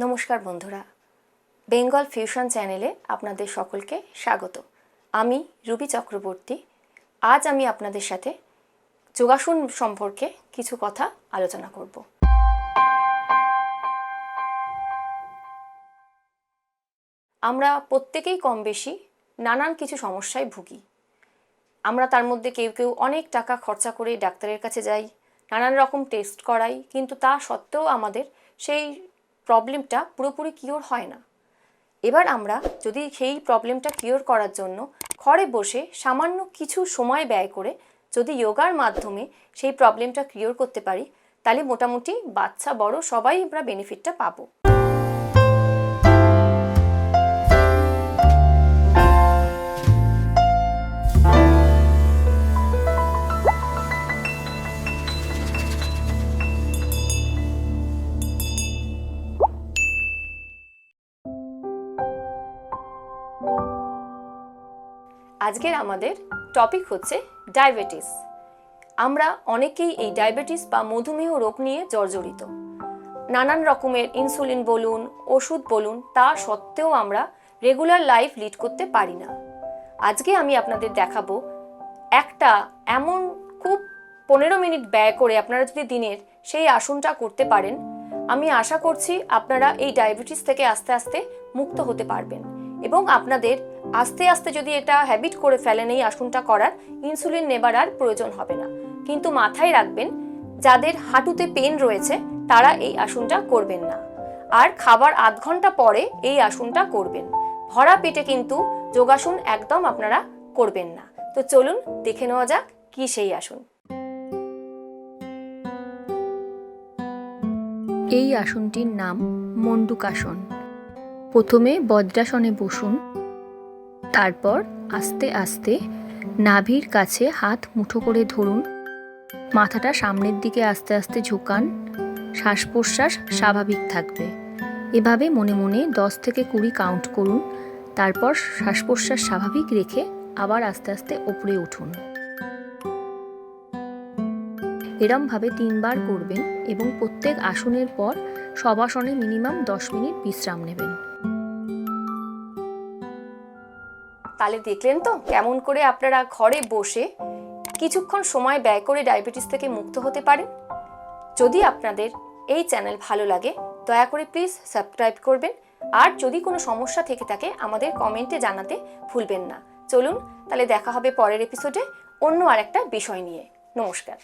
নমস্কার বন্ধুরা। বেঙ্গল ফিউশন চ্যানেলে আপনাদের সকলকে স্বাগত। আমি রুবি চক্রবর্তী। আজ আমি আপনাদের সাথে যোগাসন সম্পর্কে কিছু কথা আলোচনা করব। আমরা প্রত্যেকেই কম বেশি নানান কিছু সমস্যায় ভুগি। আমরা তার মধ্যে কেউ কেউ অনেক টাকা খরচা করে ডাক্তারের কাছে যাই, নানান রকম টেস্ট করাই, কিন্তু তা সত্ত্বেও আমাদের সেই প্রবলেমটা পুরোপুরি কিওর হয় না। এবার আমরা যদি সেই প্রবলেমটা কিওর করার জন্য ঘরে বসে সামান্য কিছু সময় ব্যয় করে যদি যোগার মাধ্যমে সেই প্রবলেমটা কিওর করতে পারি, তাহলে মোটামুটি বাচ্চা বড় সবাই আমরা বেনিফিটটা পাবো। আজকের আমাদের টপিক হচ্ছে ডায়াবেটিস আমরা অনেকেই এই ডায়াবেটিস বা মধুমেহ রোগ নিয়ে জর্জরিত। নানান রকমের ইনসুলিন বলুন, ওষুধ বলুন, তা সত্ত্বেও আমরা রেগুলার লাইফ লিড করতে পারি না। আজকে আমি আপনাদের দেখাবো একটা এমন খুব পনেরো মিনিট ব্যয় করে আপনারা যদি দিনের সেই আসনটা করতে পারেন, আমি আশা করছি আপনারা এই ডায়াবেটিস থেকে আস্তে আস্তে মুক্ত হতে পারবেন। এবং আপনাদের আস্তে আস্তে যদি এটা হ্যাবিট করে ফেলেন এই আসনটা করার ইনসুলিন নেবার আর প্রয়োজন হবে না। কিন্তু মাথায় রাখবেন, যাদের হাঁটুতে পেন রয়েছে, তারা এই আসনটা করবেন না। আর খাবার আধ ঘণ্টা পরে এই আসনটা করবেন। ভরা পেটে কিন্তু যোগাসন একদম আপনারা করবেন না। তো চলুন দেখে নেওয়া যাক কি সেই আসন। এই আসনটির নাম মন্ডুকাসন। প্রথমে বজ্রাসনে বসুন, তারপর আস্তে আস্তে নাভির কাছে হাত মুঠো করে ধরুন, মাথাটা সামনের দিকে আস্তে আস্তে ঝুঁকান শ্বাস প্রশ্বাস স্বাভাবিক থাকবে। এভাবে মনে মনে দশ থেকে কুড়ি কাউন্ট করুন, তারপর শ্বাস প্রশ্বাস স্বাভাবিক রেখে আবার আস্তে আস্তে ওপরে উঠুন। এরমভাবে তিনবার করবেন এবং প্রত্যেক আসনের পর সব আসনে মিনিমাম দশ মিনিট বিশ্রাম নেবেন। তাহলে দেখলেন তো কেমন করে আপনারা ঘরে বসে কিছুক্ষণ সময় ব্যয় করে ডায়াবেটিস থেকে মুক্ত হতে পারেন? যদি আপনাদের এই চ্যানেল ভালো লাগে, দয়া করে প্লিজ সাবস্ক্রাইব করবেন। আর যদি কোনো সমস্যা থেকে থাকে, আমাদের কমেন্টে জানাতে ভুলবেন না। চলুন, তাহলে দেখা হবে পরের এপিসোডে অন্য আর একটা বিষয় নিয়ে। নমস্কার।